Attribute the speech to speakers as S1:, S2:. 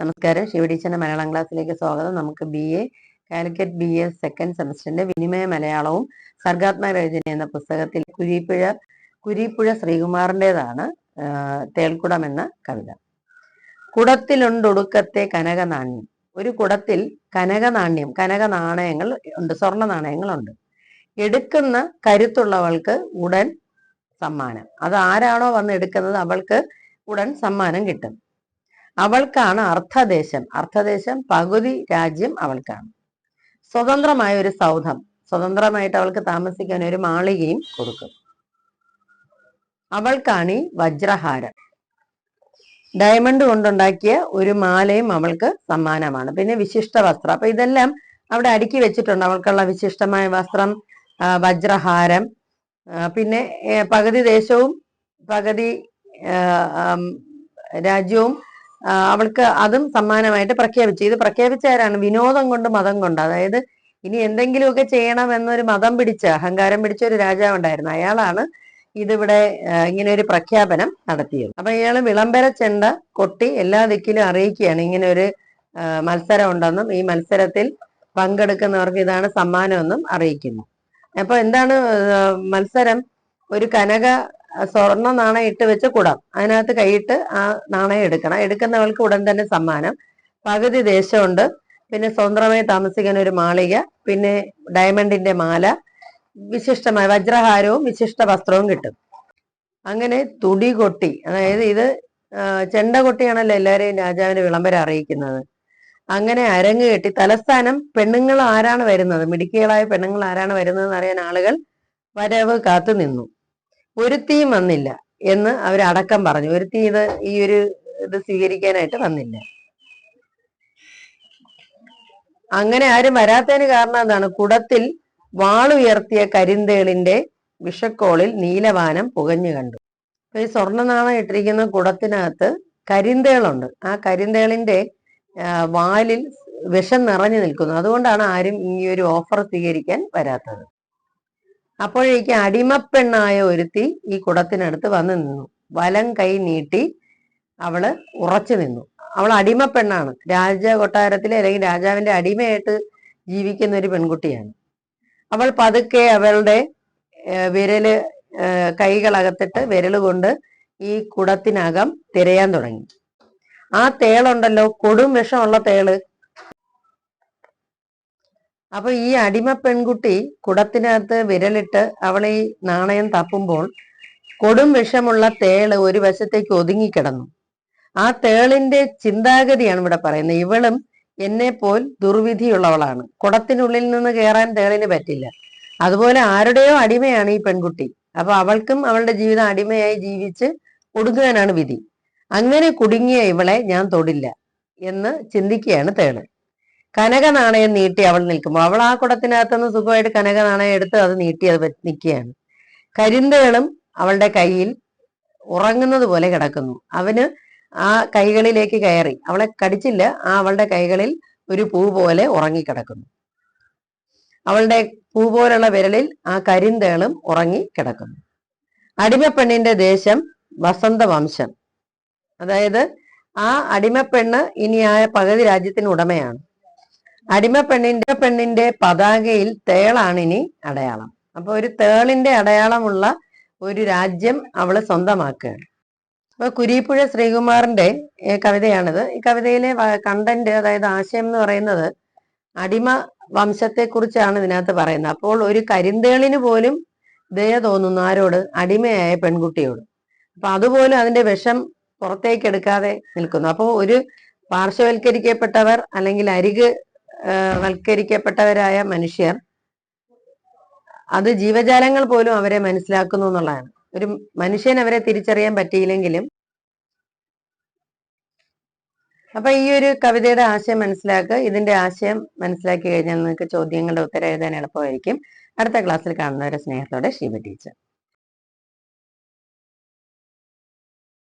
S1: നമസ്കാരം. ശിവടീച്ചന്റെ മലയാളം ക്ലാസ്സിലേക്ക് സ്വാഗതം. നമുക്ക് B A Calicut B A second സെമസ്റ്ററിന്റെ വിനിമയ മലയാളവും സർഗാത്മക രചന എന്ന പുസ്തകത്തിൽ കുരിപ്പുഴ കുരിപ്പുഴ ശ്രീകുമാറിന്റെതാണ് തേൽക്കുടം എന്ന കവിത. കുടത്തിലുണ്ടൊടുക്കത്തെ കനകനാണ്യം. ഒരു കുടത്തിൽ കനകനാണ്യം കനക നാണയങ്ങൾ ഉണ്ട് സ്വർണ നാണയങ്ങളുണ്ട് എടുക്കുന്ന കരുത്തുള്ളവൾക്ക് ഉടൻ സമ്മാനം. അത് ആരാണോ വന്ന് എടുക്കുന്നത് അവൾക്ക് ഉടൻ സമ്മാനം കിട്ടും. അവൾക്കാണ് അർത്ഥദേശം. അർത്ഥദേശം പകുതി രാജ്യം അവൾക്കാണ്. സ്വതന്ത്രമായ ഒരു സൗധം. സ്വതന്ത്രമായിട്ട് അവൾക്ക് താമസിക്കാൻ ഒരു മാളികയും കൊടുക്കും. അവൾക്കാണ് ഈ വജ്രഹാരം. ഡയമണ്ട് കൊണ്ടുണ്ടാക്കിയ ഒരു മാലയും അവൾക്ക് സമ്മാനമാണ്. പിന്നെ വിശിഷ്ട വസ്ത്രം. അപ്പൊ ഇതെല്ലാം അവിടെ അടുക്കി വെച്ചിട്ടുണ്ട്. അവൾക്കുള്ള വിശിഷ്ടമായ വസ്ത്രം വജ്രഹാരം. പിന്നെ പകുതി ദേശവും പകുതി രാജ്യവും അവൾക്ക് അതും സമ്മാനമായിട്ട് പ്രഖ്യാപിച്ചു. ഇത് പ്രഖ്യാപിച്ച ആരാണ്? വിനോദം കൊണ്ട് മതം കൊണ്ട്. അതായത് ഇനി എന്തെങ്കിലുമൊക്കെ ചെയ്യണം എന്നൊരു മതം പിടിച്ച അഹങ്കാരം പിടിച്ച ഒരു രാജാവ് ഉണ്ടായിരുന്നു. അയാളാണ് ഇതിവിടെ ഇങ്ങനെ ഒരു പ്രഖ്യാപനം നടത്തിയത്. അപ്പൊ ഇയാൾ വിളംബര ചെണ്ട കൊട്ടി എല്ലാ ദിക്കിലും അറിയിക്കുകയാണ്. ഇങ്ങനെ ഒരു മത്സരം ഉണ്ടെന്നും ഈ മത്സരത്തിൽ പങ്കെടുക്കുന്നവർക്ക് ഇതാണ് സമ്മാനമെന്നും അറിയിക്കുന്നു. അപ്പൊ എന്താണ് മത്സരം? ഒരു കനക സ്വർണ നാണയം ഇട്ട് വെച്ച് കുടം. അതിനകത്ത് കൈയിട്ട് ആ നാണയം എടുക്കണം. എടുക്കുന്നവൾക്ക് ഉടൻ തന്നെ സമ്മാനം. പകുതി ദേശമുണ്ട്. പിന്നെ സ്വതന്ത്രമായി താമസിക്കാൻ ഒരു മാളിക. പിന്നെ ഡയമണ്ടിന്റെ മാല. വിശിഷ്ടമായ വജ്രഹാരവും വിശിഷ്ട വസ്ത്രവും കിട്ടും. അങ്ങനെ തുടി കൊട്ടി. അതായത് ഇത് ചെണ്ട കൊട്ടിയാണല്ലോ എല്ലാവരെയും രാജാവിന്റെ വിളംബരം അറിയിക്കുന്നത്. അങ്ങനെ അരങ്ങ് കെട്ടി തലസ്ഥാനം പെണ്ണുങ്ങൾ ആരാണ് വരുന്നത്? മിടുക്കികളായ പെണ്ണുങ്ങൾ ആരാണ് വരുന്നത് അറിയാൻ ആളുകൾ വരവ് കാത്തു നിന്നു ഒരുത്തിയും വന്നില്ല എന്ന് അവരടക്കം പറഞ്ഞു. ഒരുത്തി ഇത് ഈ ഒരു ഇത് സ്വീകരിക്കാനായിട്ട് വന്നില്ല. അങ്ങനെ ആരും വരാത്തതിന് കാരണം എന്താണ്? കുടത്തിൽ വാളുയർത്തിയ കരിന്തേളിന്റെ വിഷക്കോളിൽ നീലവാനം പുകഞ്ഞു കണ്ടു. ഈ സ്വർണ നാണം ഇട്ടിരിക്കുന്ന കുടത്തിനകത്ത് കരിന്തേളുണ്ട്. ആ കരിന്തേളിന്റെ വാലിൽ വിഷം നിറഞ്ഞു നിൽക്കുന്നു. അതുകൊണ്ടാണ് ആരും ഈ ഒരു ഓഫർ സ്വീകരിക്കാൻ വരാത്തത്. അപ്പോഴേക്ക് അടിമപ്പെണ്ണായ ഒരുത്തി ഈ കുടത്തിനടുത്ത് വന്നു നിന്നു. വലം കൈ നീട്ടി അവൾ ഉറച്ചു നിന്നു. അവൾ അടിമപ്പെണ്ണാണ്. രാജ കൊട്ടാരത്തിലെ അല്ലെങ്കിൽ രാജാവിന്റെ അടിമയായിട്ട് ജീവിക്കുന്ന ഒരു പെൺകുട്ടിയാണ്. അവൾ പതുക്കെ അവളുടെ വിരൽ കൈകളകത്തിട്ട് വിരൽ കൊണ്ട് ഈ കുടത്തിനകം തിരയാൻ തുടങ്ങി. ആ തേളുണ്ടല്ലോ കൊടും വിഷമുള്ള തേൾ. അപ്പൊ ഈ അടിമ പെൺകുട്ടി കുടത്തിനകത്ത് വിരലിട്ട് അവളെ ഈ നാണയം തപ്പുമ്പോൾ കൊടും വിഷമുള്ള തേൾ ഒരു വശത്തേക്ക് ഒതുങ്ങിക്കിടന്നു ആ തേളിന്റെ ചിന്താഗതിയാണ് ഇവിടെ പറയുന്നത്. ഇവളും എന്നെ പോൽ ദുർവിധിയുള്ളവളാണ്. കുടത്തിനുള്ളിൽ നിന്ന് കയറാൻ തേളിന് പറ്റില്ല. അതുപോലെ ആരുടെയോ അടിമയാണ് ഈ പെൺകുട്ടി. അപ്പൊ അവൾക്കും അവളുടെ ജീവിതം അടിമയായി ജീവിച്ച് ഒടുങ്ങാനാണ് വിധി. അങ്ങനെ കുടുങ്ങിയ ഇവളെ ഞാൻ തൊടില്ല എന്ന് ചിന്തിക്കുകയാണ് തേൾ. കനക നാണയം നീട്ടി അവൾ നിൽക്കുമ്പോൾ. അവൾ ആ കുടത്തിനകത്തുനിന്ന് സുഖമായിട്ട് കനക നാണയം എടുത്ത് അത് നീട്ടി അത് നിൽക്കുകയാണ് കരിന്തകളും അവളുടെ കയ്യിൽ ഉറങ്ങുന്നത് പോലെ കിടക്കുന്നു. അവന് ആ കൈകളിലേക്ക് കയറി. അവളെ കടിച്ചില്ല. ആ അവളുടെ കൈകളിൽ ഒരു പൂ പോലെ ഉറങ്ങിക്കിടക്കുന്നു. അവളുടെ പൂ പോലുള്ള വിരലിൽ ആ കരിന്തേളും ഉറങ്ങി കിടക്കുന്നു. അടിമപ്പെണ്ണിന്റെ ദേശം വസന്തവംശം. അതായത് ആ അടിമപ്പെണ്ണ് ഇനി ആ പകുതി രാജ്യത്തിന് ഉടമയാണ്. അടിമപ്പെണ്ണിന്റെ പെണ്ണിന്റെ പതാകയിൽ തേളാണ് ഇനി അടയാളം. അപ്പൊ ഒരു തേളിന്റെ അടയാളമുള്ള ഒരു രാജ്യം അവൾ സ്വന്തമാക്കുകയാണ് അപ്പൊ കുരീപ്പുഴ ശ്രീകുമാറിന്റെ കവിതയാണിത്. ഈ കവിതയിലെ കണ്ടന്റ് അതായത് ആശയം എന്ന് പറയുന്നത് അടിമ വംശത്തെക്കുറിച്ചാണ് ഇതിനകത്ത് പറയുന്നത്. അപ്പോൾ ഒരു കരിന്തേളിന് പോലും ദയ തോന്നുന്നു ആരോട്? അടിമയായ പെൺകുട്ടിയോട്. അപ്പൊ അതുപോലും അതിന്റെ വിഷം പുറത്തേക്ക് എടുക്കാതെ നിൽക്കുന്നു. അപ്പോൾ ഒരു പാർശ്വവൽക്കരിക്കപ്പെട്ടവർ അല്ലെങ്കിൽ അരിക് വൽക്കരിക്കപ്പെട്ടവരായ മനുഷ്യർ അത് ജീവജാലങ്ങൾ പോലും അവരെ മനസ്സിലാക്കുന്നു എന്നുള്ളതാണ്. ഒരു മനുഷ്യൻ അവരെ തിരിച്ചറിയാൻ പറ്റിയില്ലെങ്കിലും അപ്പൊ ഈ ഒരു കവിതയുടെ ആശയം മനസ്സിലാക്കുക. ഇതിന്റെ ആശയം മനസ്സിലാക്കി കഴിഞ്ഞാൽ നിങ്ങൾക്ക് ചോദ്യങ്ങളുടെ ഉത്തരം എഴുതാൻ എളുപ്പമായിരിക്കും. അടുത്ത ക്ലാസ്സിൽ കാണുന്നവരെ സ്നേഹത്തോടെ ശിവ ടീച്ചർ.